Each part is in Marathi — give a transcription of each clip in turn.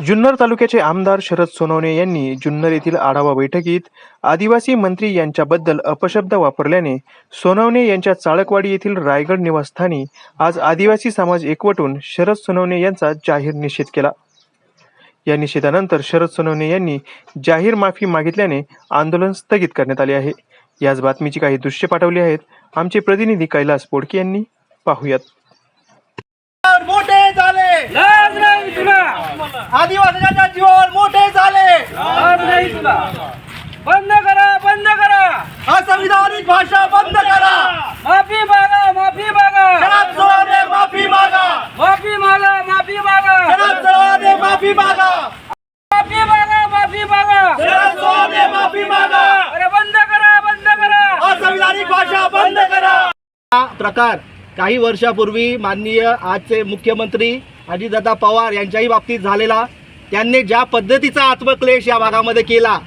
जुन्नर तालुक्याचे आमदार शरद सोनवणे यांनी जुन्नर येथील आढावा बैठकीत आदिवासी मंत्री यांच्याबद्दल अपशब्द वापरल्याने सोनवणे यांच्या चाळकवाडी येथील रायगड निवासस्थानी आज आदिवासी समाज एकवटून शरद सोनवणे यांचा जाहीर निषेध केला. या निषेधानंतर शरद सोनवणे यांनी जाहीर माफी मागितल्याने आंदोलन स्थगित करण्यात आले आहे. याच बातमीची काही दृश्य पाठवली आहेत. आमचे प्रतिनिधी कैलास पोडके यांनी पाहूयात मोठे झाले लाज नाही तुला आदिवासीच्या जीवावर मोठे झाले. लाज नाही तुला. बंद करा बंद करा. असंविधानिक भाषा बंद करा. माफी मागा माफी मागा. शरद सोनवणे माफी मागा. माफी मागा माफी मागा. शरद सोनवणे माफी मागा. माफी मागा माफी मागा. शरद सोनवणे माफी मागा. अरे बंद करा बंद करा. असंविधानिक भाषा बंद करा. प्रकार काही वर्षापूर्वी माननीय आजचे मुख्यमंत्री अजितदादा पवार यांच्याही बाबतीत झालेला. त्यांनी ज्या पद्धतीचा आत्मक्लेश या भागामध्ये केला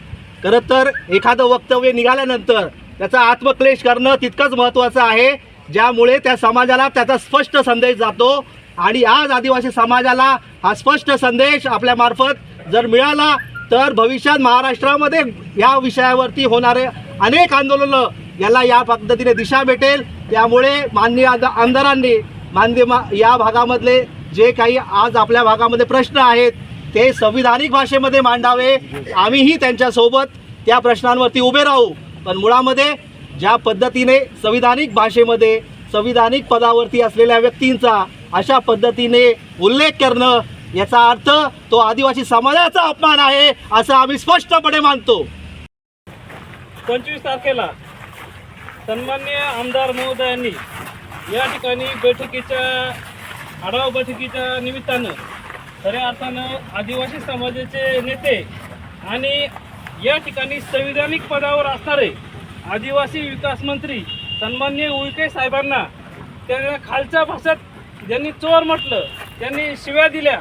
खरं तर एखादं वक्तव्य निघाल्यानंतर त्याचा आत्मक्लेश करणं तितकंच महत्त्वाचं आहे ज्यामुळे त्या समाजाला त्याचा स्पष्ट संदेश जातो आणि आज आदिवासी समाजाला हा स्पष्ट संदेश आपल्यामार्फत जर मिळाला तर भविष्यात महाराष्ट्रामध्ये या विषयावरती होणारे अनेक आंदोलनं याला या पद्धतीने दिशा भेटेल. त्यामुळे माननीय आमदारांनी माननीय मा- या भागामधले जे काही आज आपल्या भागामध्ये प्रश्न आहेत ते संविधानिक भाषेमध्ये मांडावे. आम्हीही त्यांच्यासोबत त्या प्रश्नांवरती उभे राहू. पण मुळामध्ये ज्या पद्धतीने संविधानिक भाषेमध्ये संविधानिक पदावरती असलेल्या व्यक्तींचा अशा पद्धतीने उल्लेख करणं याचा अर्थ तो आदिवासी समाजाचा अपमान आहे असं आम्ही स्पष्टपणे मानतो. पंचवीस तारखेला सन्मान्य आमदार महोदयांनी या ठिकाणी बैठकीच्या आढावा बैठकीच्या निमित्तानं खऱ्या अर्थानं आदिवासी समाजाचे नेते आणि या ठिकाणी संविधानिक पदावर असणारे आदिवासी विकास मंत्री सन्मान्य उईके साहेबांना त्यांना खालच्या भाषेत ज्यांनी चोर म्हटलं त्यांनी शिव्या दिल्या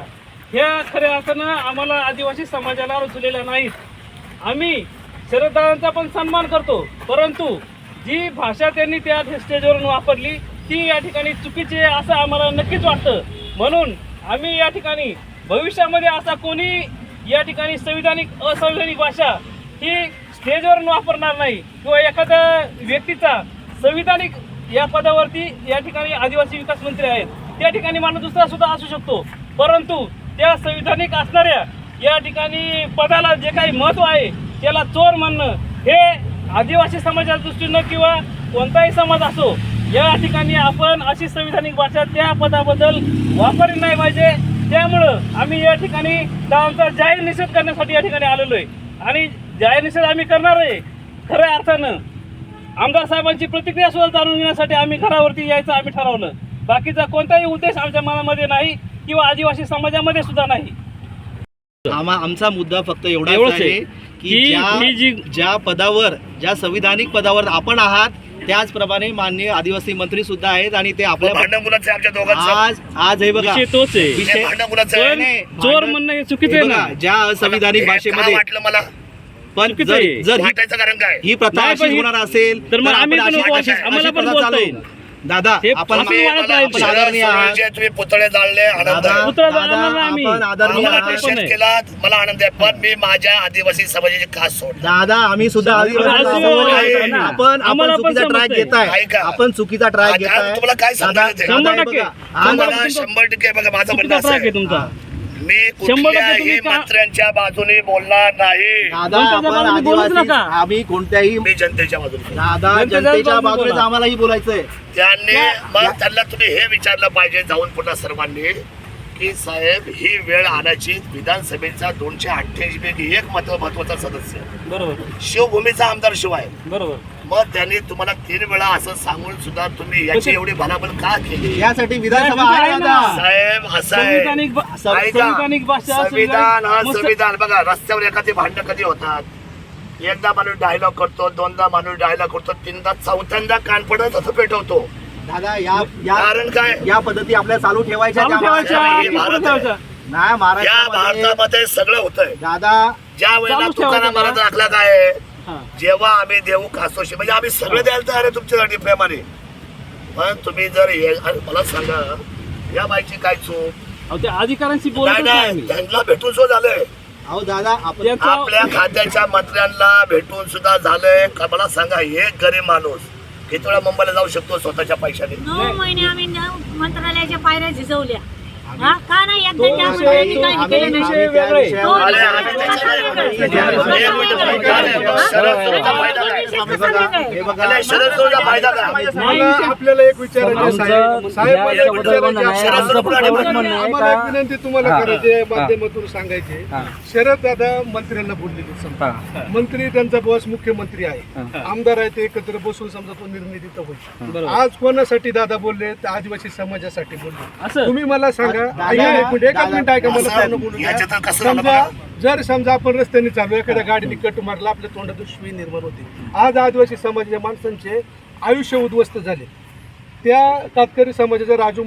ह्या खऱ्या अर्थानं आम्हाला आदिवासी समाजाला रुचलेल्या नाहीत. आम्ही शरददारांचा पण सन्मान करतो परंतु जी भाषा त्यांनी त्या स्टेजवरून वापरली ती या ठिकाणी चुकीची आहे असं आम्हाला नक्कीच वाटतं. म्हणून आम्ही या ठिकाणी भविष्यामध्ये असा कोणी या ठिकाणी संविधानिक असंविधानिक भाषा ही स्टेजवरून वापरणार नाही किंवा एखाद्या व्यक्तीचा संविधानिक या पदावरती या ठिकाणी आदिवासी विकास मंत्री आहेत त्या ठिकाणी माणूस दुसरा सुद्धा असू शकतो. परंतु त्या संविधानिक असणाऱ्या या ठिकाणी पदाला जे काही महत्त्व आहे त्याला चोर म्हणणं हे आदिवासी समाजाच्या दृष्टीनं किंवा कोणताही समाज असो या ठिकाणी आपण अशी संविधानिक भाषा त्या पदाबद्दल वापरली नाही पाहिजे. त्यामुळं आम्ही या ठिकाणी आमचा जाहीर निषेध करण्यासाठी या ठिकाणी आलेलो आहे आणि जाहीर निषेध आम्ही करणार आहे खऱ्या अर्थानं. आमदार साहेबांची प्रतिक्रिया सुद्धा जाणून घेण्यासाठी आम्ही घरावरती यायचं आम्ही ठरवलं. बाकीचा कोणताही उद्देश आमच्या मनामध्ये नाही किंवा आदिवासी समाजामध्ये सुद्धा नाही. आमचा मुद्दा फक्त एवढंच आहे की ज्या पदावर ज्या संविधानिक पदावर आपण आहात त्याचप्रमाणे माननीय आदिवासी मंत्री सुद्धा आहेत आणि ते आपल्या भांडण मुलाचं आहे आमच्या दोघांचं. आज आज हे बघा विषय तोच आहे. विषय- भांडण मुलाचं आहे. पण नाही, चोर भांडण- म्हणणं हे चुकीचं हे आहे बघा, ना ज्या संविधानिक हे का भाषेमध्ये वाटलं मला? पण चुकीचं जर आहे. जर ही वाटायचं कारण काय? ही प्रथा नाही, पण अशीच ही- होणार असेल तर मग आम्ही पण अशी- नको अशी- अशीच- आम्हाला पण प्रथा बोलता चालवू. येईल. दादा आपण मला- आहे आपण आमची. आदरणीय आहात सरळचे तुम्ही पुतळे जाळले आनंद दादा आहे पुतळा दादा, जाळणार नाही आम्ही. आपण आदरणीय आम्हाला आम्हाला आहात. पण निषेध आहे. केला मला आनंद आहे पण मी माझ्या आदिवासी समाजाची खास सोड दादा आम्ही सुद्धा आदिवासी आहे. आपण आम्हाला आपण पण चुकीचा ट्रॅक समजतंय. घेताय ऐका. आपण चुकीचा ट्रॅक आता घेताय तुम्हाला काय दादा? दादा, शंभर हे टक्के. बघा. शंभर आज- मला टक्के. शंभर टक्के बघा माझं म्हणणं असं ट्रॅक आहे आहे. तुमचा मी कुठल्याही मंत्र्यांच्या बाजूने बोलणार नाही. दादा आपण आदिवासी. आम्ही कोणत्याही मी जनतेच्या बाजूने दादा जनतेच्या बाजूने. आम्हालाही बोलायचंय. त्यांनी मग त्यांना तुम्ही हे विचारलं पाहिजे जाऊन पुन्हा सर्वांनी की साहेब ही वेळ आणायची विधानसभेचा दोनशे अठ्ठ्याऐंशी पैकी एक महत्त्व महत्त्वाचा सदस्य. बरोबर. शिवभूमीचा आमदार शिवाय. बरोबर. मग त्यांनी तुम्हाला तीन वेळा असं सांगून सुद्धा तुम्ही याची एवढी भलाबल का केली? यासाठी विधानसभा आहे आहे ना. दादा साहेब असं आहे संविधानिक भा- ऐका, संविधानिक भाषा संविधान हा मस्त- संविधान. बघा रस्त्यावर एखादी भांडणं कधी होतात? एकदा माणूस डायलॉग करतो दोनदा माणूस डायलॉग करतो तीनदा चौथ्यांदा कान पडत असं पेटवतो. दादा या या कारण काय? या पद्धती आपल्या चालू ठेवायच्या चालू त्या ठेवायच्या किती भारत पुढे आहे. ठेवायच्या. नाही या महाराष्ट्रामध्ये भारतामध्ये सगळं होतंय. दादा ज्या वेळेला चालूच तुकाराम ठेवायचं महाराज ना. दाखला काय. जेव्हा आम्ही देऊ कासोशी म्हणजे आम्ही सगळं द्यायला तयार आहे तुमच्यासाठी प्रेमाने. पण तुम्ही जर हे अरे मला सांगा या बाईची काय चूक? अहो त्या अधिकाऱ्यांशी नाही नाही त्यांना भेटून सुद्धा झालंय. अहो दादा आपल्या खात्याच्या मंत्र्यांना भेटून सुद्धा झालंय. का मला सांगा एक गरीब माणूस किती वेळा मुंबईला जाऊ शकतो स्वतःच्या पैशाने? नऊ महिने आम्ही मंत्रालयाच्या पायऱ्या झिजवल्या. हा का नाही? एकदा त्या काही केलं नाही. तो. हा? हे आपल्याला एक विचारायचं साहेब आम्हाला एक विनंती तुम्हाला करायची आहे, माध्यमातून सांगायची शरद दादा मंत्र्यांना बोललेले समजा. मंत्री त्यांचा बॉस मुख्यमंत्री आहे. आमदार आहे ते एकत्र बसून समजा तो निर्णय तिथं होईल. आज कोणासाठी दादा बोलले? तर आदिवासी समाजासाठी बोलले. तुम्ही मला सांगा एकच मिनिट ऐका मला समजा. जर समजा आपण रस्त्याने चालू एखाद्या गाडीने कट मारला आपल्या तोंडातून शिवी निर्माण होते. आज आदिवासी समाजाच्या माणसांचे आयुष्य उद्ध्वस्त झाले. त्या कातकरी समाजाच्या राजू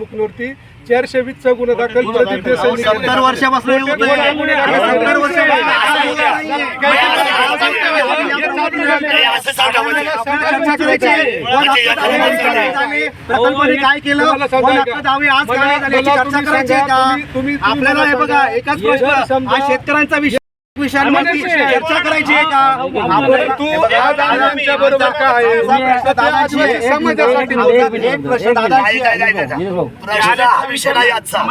चारशे वीसचा गुन्हा दाखल. सत्तर वर्षापासून हे हे म्हणजे. करायची काय केलं आज मला- काय झाले याची मला चर्चा करायची आपल्याला हे बघा. एकाच प्रश्न हा शेतकऱ्यांचा विषय विषयांवरती आम्हाला चर्चा करायची आहे का? आपण तू आज आमच्या बरोबर काय आहे? प्रश्न दादांची आहे. आदिवासी समाजासाठी एक प्रश्न विषय नाही आजचा.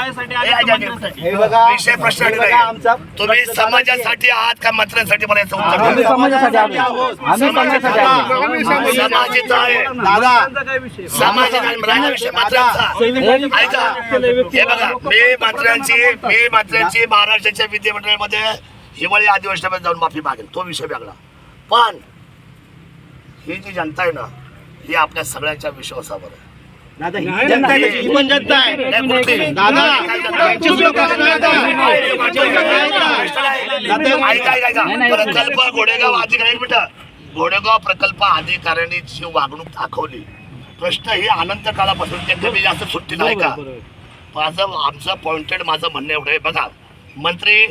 हे बघा विषय प्रश्न हे बघा. आमचा तुम्ही. समाजासाठी आहात का मंत्र्यांसाठी मला याचं उत्तर आम्ही द्या. समाजासाठी आहोत. समाजासाठी आहात. आम्ही समाजासाठी समाजाचा आहे. दादा सामाजिक आणि राहिला विषय मंत्र्यांचा ऐका. हे बघा मी मंत्र्यांची मी मंत्र्यांची महाराष्ट्राच्या विधिमंडळामध्ये हिवाळी अधिवेशनामध्ये जाऊन माफी मागेल तो विषय वेगळा पण ही जी जनता आहे ना ही आपल्या सगळ्यांच्या विश्वासावर आहे दादा ही जनता आहे, ही पण जनता आहे नाही, कुठली? दादा काय जनता? यांचीच लोकं आहेत, दादा. ऐका ऐका ऐका प्रकल्प घोडेगाव अधिकारी मिनिट घोडेगाव प्रकल्प अधिकाऱ्यांनी जी वागणूक दाखवली प्रश्न ही अनंत काळापासून ते कमी जास्त सुट्टी नाही का माझं आमचं पॉइंटेड माझं म्हणणं एवढं आहे बघा मंत्री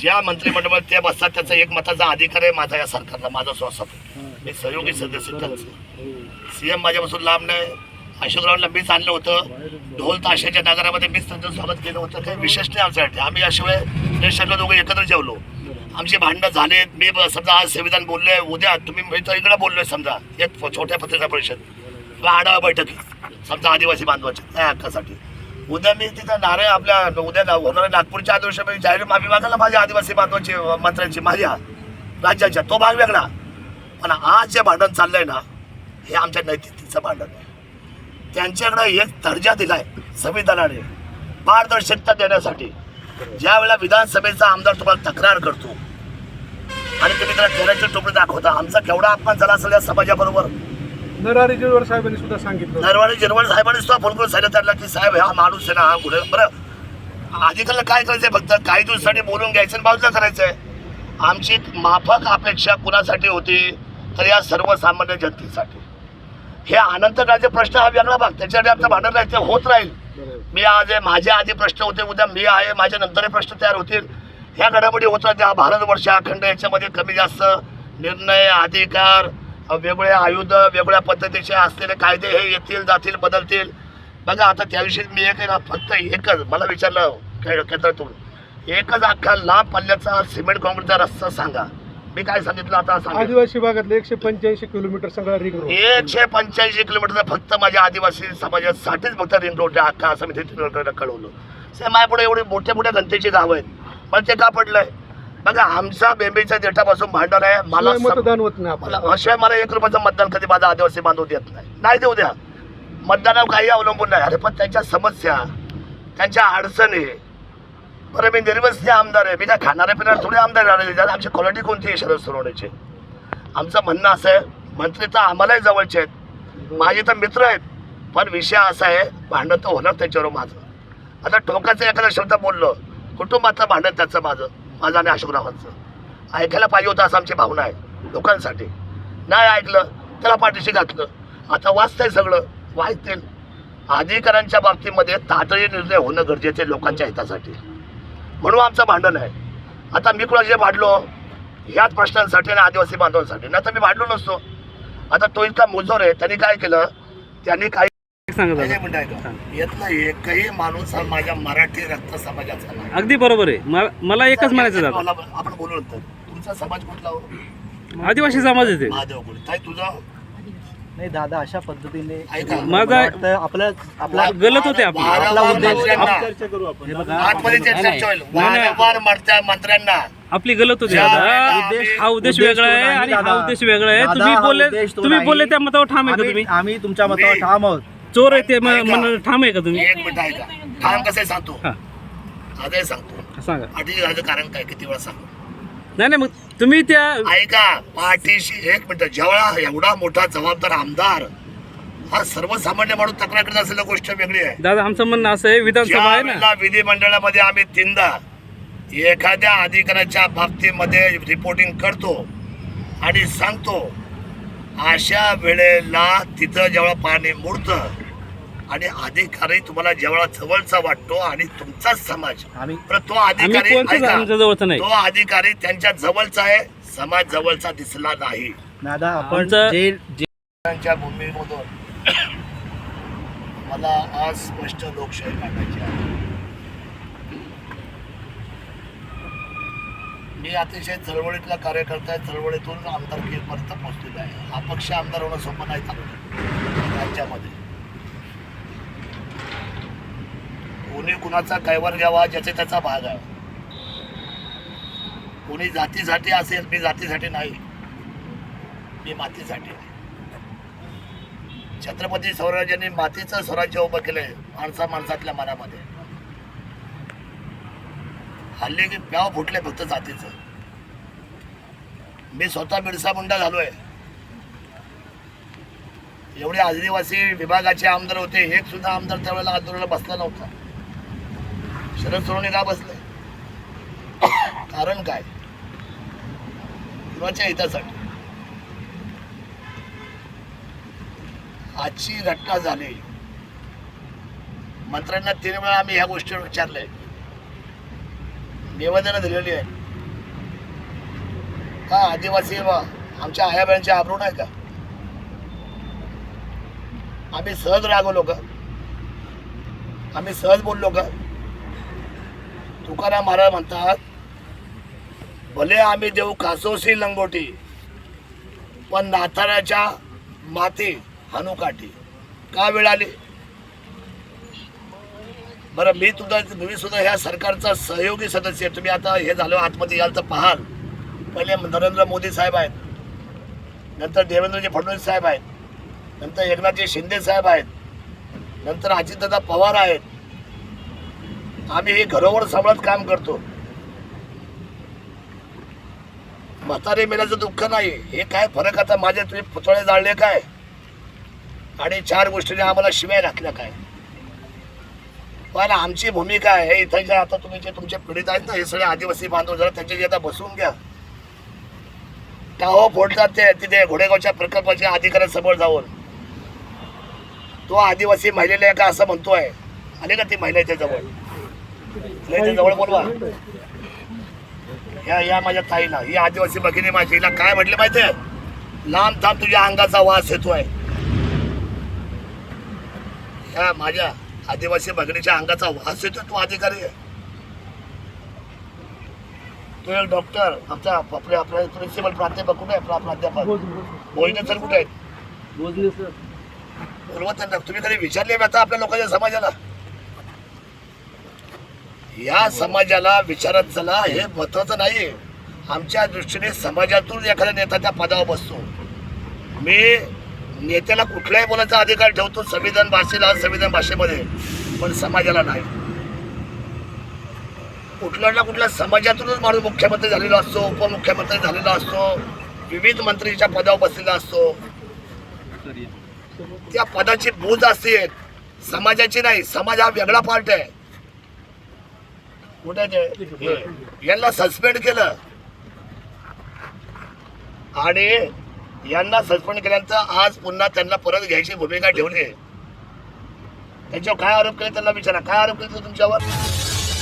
ज्या मंत्रिमंडळात त्या बसतात त्याचा एक मताचा अधिकार आहे माझा या सरकारला माझा स्वासा मी सहयोगी सदस्य त्यांचं सीएम माझ्यापासून लांब नाही. अशोकरावला मीच आणलं होतं. ढोल ताशाच्या नगरामध्ये मीच त्यांचं स्वागत केलं होतं. काही विशेष नाही आमच्यासाठी आम्ही याशिवाय देशातल्या दोघं एकत्र जेवलो. आमची भांडणं झालेत मी समजा आज संविधान बोललोय. उद्या तुम्ही मी तर इकडे बोललोय समजा. एक छोट्या पत्रकार परिषद. किंवा आढावा बैठकी. समजा आदिवासी बांधवाच्या. त्या हक्कासाठी. उद्या मी तिथं नारे आपल्या उद्या ना- होणाऱ्या नागपूरच्या आदिवासी जाहीर माफी मागायला माझ्या आदिवासी बांधवाची मंत्र्यांची माझ्या राज्याच्या. तो भाग वेगळा. पण आज जे भांडण चाललंय ना हे आमच्या नैतिकतेचं भांडण आहे. त्यांच्याकडे एक दर्जा दिलाय संविधानाने. पारदर्शकता देण्यासाठी. ज्या वेळेला विधानसभेचा आमदार तुम्हाला तक्रार करतो आणि तुम्ही त्याला चेहऱ्याचे टोपडे दाखवता आमचा केवढा अपमान झाला असेल या समाजाबरोबर. नरहरी जोवर साहेबांनी सुद्धा सांगितलं नरवाडी जिरवळ साहेबांनी सुद्धा फोन करून सांगितलं त्यांना की साहेब हा माणूस आहे ना हा गुन्हे बरं. अधिकाला काय करायचंय फक्त? काही दिवसासाठी बोलून घ्यायचं आणि बाजूला करायचंय. आमची माफक अपेक्षा कुणासाठी होती? तर या सर्वसामान्य जनतेसाठी. हे अनंत प्रश्न हा वेगळा भाग. त्याच्यासाठी आमचं भांडण नाही ते होत राहील. मी आज आहे माझे आधी प्रश्न होते उद्या मी आहे माझ्या नंतर प्रश्न तयार होतील. ह्या घडामोडी होत राहत्या भारतवर्ष अखंड याच्यामध्ये कमी जास्त निर्णय अधिकार वेगवेगळे आयुध वेगवेगळ्या पद्धतीचे असलेले कायदे हे येतील जातील बदलतील. बघा आता त्याविषयी मी एक ना फक्त एकच मला विचारलं केंद्रातून एकच अख्खा लांब पल्ल्याचा सिमेंट कॉन्क्रीटचा रस्ता सांगा. मी काय सांगितलं आता आदिवासी भागातले एकशे पंच्याऐंशी किलोमीटर सगळा रिंग रोड एकशे पंच्याऐंशी किलोमीटर फक्त माझ्या आदिवासी समाजासाठीच फक्त रिंग रोड अख्खा असं मी कळवलं. साहेब माझ्यापुढे एवढी मोठ्या मोठ्या घनतेची गावं आहेत. पण ते का पडलंय? बघा आमचा बेंबीच्या देठापासून भांडण आहे मला मतदान होत नाही शिवाय मला एक रुपयाचं मतदान कधी माझा आदिवासी बांधव देत नाही. नाही देऊ द्या. मतदानावर काही अवलंबून नाही. अरे पण त्यांच्या समस्या त्यांच्या अडचणी. बरं मी निर्वस्ती आमदार आहे. मी काय खाणारे पिणारे थोडे आमदार राहिले आमची क्वालिटी कोणती आहे शरद सोनवण्याची आमचं म्हणणं असं आहे मंत्री तर आम्हालाही जवळचे आहेत. माझे तर मित्र आहेत. पण विषय असा आहे भांडण तर होणार त्याच्यावर माझं. आता टोकाचं एखादा शब्द बोललो कुटुंबाचं भांडण त्याचं माझं. माझं आणि अशोकरावांचं ऐकायला पाहिजे होतं असं आमची भावना आहे लोकांसाठी. नाही ऐकलं त्याला पाठीशी घातलं. आता वाचतंय सगळं वाचतील. अधिकाऱ्यांच्या बाबतीमध्ये तातडी निर्णय होणं गरजेचं आहे लोकांच्या हितासाठी. म्हणून आमचं भांडण आहे. आता मी कुणाचे भांडलो? ह्याच प्रश्नांसाठी आणि आदिवासी बांधवांसाठी. नाही तर मी भांडलो नसतो. आता तो इतका मुजोर आहे त्यांनी काय केलं? त्यांनी काही सांगा दादा. यातला एकही माणूस हा माझ्या मराठी रक्त समाजाचा नाही. अगदी बरोबर आहे. म- मला एकच म्हणायचं दादा. मला- आपण बोलू नंतर. तुमचा समाज कुठला हो? आदिवासी समाज आहे ते. महादेव कोळी काय तुझं नाही दादा अशा पद्धतीने ऐका. माझा- मला वाटतं आपलं. आपला गलत होते. वारंवार उद्देश- मंत्र्यांना हे बघा आतमध्ये नाही, चर्चा होईल. नाही, नाही. वारंवार मंत्र्या मंत्र्यांना. आपली गलत होती दादा. हा उद्देश उद्देश वेगळा तो आहे आणि हा दादा. उद्देश वेगळा आहे. दादा, तुम्ही हा बोलले उद्देश तो तुम्ही नाही. बोलले त्या मतावर ठाम आहे का तुम्ही? आम्ही तुमच्या मतावर ठाम आहोत. चोर आहे ते म- ऐका. ठाम आहे का तुम्ही? एक मिनिट ऐका. ठाम कसं सांगतो. हा. आजही सांगतो. सांगा. पाठीशी राहायचं कारण काय? किती वेळा सांगतो नाही नाही मग तुम्ही त्या ऐका. पाठीशी एक मिनिट. जेवढा एवढा मोठा जबाबदार आमदार हा सर्वसामान्य माणूस तक्रार करत असलेली गोष्ट वेगळी आहे. दादा आमचं म्हणणं असं आहे विधानसभा आहे ना. ज्यावेळेला विधिमंडळामध्ये आम्ही तीनदा एखाद्या अधिकाऱ्याच्या बाबतीमध्ये रिपोर्टिंग करतो आणि सांगतो अशा वेळेला तिथं जेव्हा पाणी मुरतं आणि अधिकारी तुम्हाला जेव्हा जवळचा वाटतो आणि तुमचाच समाज. पण तो अधिकारी तो अधिकारी त्यांच्या जवळचा आहे समाज जवळचा दिसला नाही. दादा आपण भूमीमधून मला आज स्पष्ट लोकशाही मांडायची आहे. मी अतिशय चळवळीतला कार्यकर्ता आहे चळवळीतून आमदारकीपर्यंत पोहोचलेला आहे. अपक्ष आमदार होणं सोपं नाही चालू राज्यामध्ये कोणी कुणाचा कैवर घ्यावा ज्याचे त्याचा भाग आहे. कोणी जातीसाठी असेल मी जातीसाठी नाही. मी मातीसाठी छत्रपती स्वराज्याने मातीचं स्वराज्य उभं केलंय माणसा माणसातल्या मनामध्ये. हल्ली की प्याव फुटले फक्त जातीचं. मी स्वतः बिरसा मुंडा झालोय एवढे आदिवासी विभागाचे आमदार होते एक सुद्धा आमदार त्यावेळेला आंदोलनाला बसला नव्हता. शरद सोडवणे का बसले कारण काय? कुणाच्या हितासाठी. आजची घटना झाली. मंत्र्यांना तीन वेळा आम्ही ह्या गोष्टीवर विचारले निवेदनं दिलेली आहेत. का आदिवासी आमच्या आयाबाईंचे आबरूण आहे का? आम्ही सहज रागवलो का? आम्ही सहज बोललो का? तुकाराम महाराज म्हणतात भले आम्ही देऊ कासोशी लंगोटी पण नाताळाच्या माती हनुकाठी का वेळ आली? बरं मी तुझा मी सुद्धा ह्या सरकारचा सहयोगी सदस्य तुम्ही आता हे झालं आतमध्ये याल तर पाहाल. पहिले नरेंद्र मोदी साहेब आहेत. नंतर देवेंद्रजी फडणवीस साहेब आहेत. नंतर एकनाथजी शिंदे साहेब आहेत. नंतर अजितदादा पवार आहेत. आम्ही हे घरोवर सांभाळत काम करतो. म्हातारे मेल्याचं दुःख नाही. हे काय फरक आता माझे तुम्ही पुतळे जाळले काय? आणि चार गोष्टीने आम्हाला शिव्या घातल्या काय? पण आमची भूमिका आहे इथं जे आता तुम्ही जे तुमचे पीडित आहेत ना हे सगळे आदिवासी बांधव जरा त्यांच्या जे आता बसवून घ्या. का हो फोडतात ते तिथे घोडेगावच्या प्रकल्पाच्या अधिकाऱ्यासमोर जाऊन. तो आदिवासी महिलेला का असं म्हणतोय. आले का ती महिलेच्या जवळ? महिलेच्या जवळ बोलवा. या या माझ्या ताईला ही आदिवासी भगिनी माझी हिला काय म्हटले माहितीये लांब थांब तुझ्या अंगाचा वास येतोय. ह्या माझ्या आदिवासी भगिनीच्या अंगाचा वास येतो तो अधिकारी आहे. तो एक डॉक्टर आमचा आपल्या आपल्या प्रिन्सिपल प्राध्यापक कुठे आहे? आपला प्राध्यापक. भोजने सर कुठे आहेत? बोलवा त्यांना तुम्ही कधी विचारले आता आपल्या लोकांच्या समाजाला? या समाजाला विचारत चला हे महत्वाचं नाही आमच्या दृष्टीने समाजातून एखादा नेता त्या पदावर बसतो. मी नेत्याला कुठल्याही बोलायचा अधिकार ठेवतो संविधान भाषेला संविधान भाषेमध्ये पण समाजाला नाही. कुठल्या ना कुठल्या समाजातूनच माणूस मुख्यमंत्री झालेला असतो उपमुख्यमंत्री झालेला असतो विविध मंत्रीच्या पदावर बसलेला असतो. त्या पदाची बूज असते समाजाची नाही समाज हा वेगळा पार्ट आहे. कुठे यांना सस्पेंड केलं. आणि यांना सस्पेंड केल्यानंतर आज पुन्हा त्यांना परत घ्यायची भूमिका ठेवली त्यांच्यावर काय आरोप केले त्यांना विचारा. काय आरोप केले तुमच्यावर?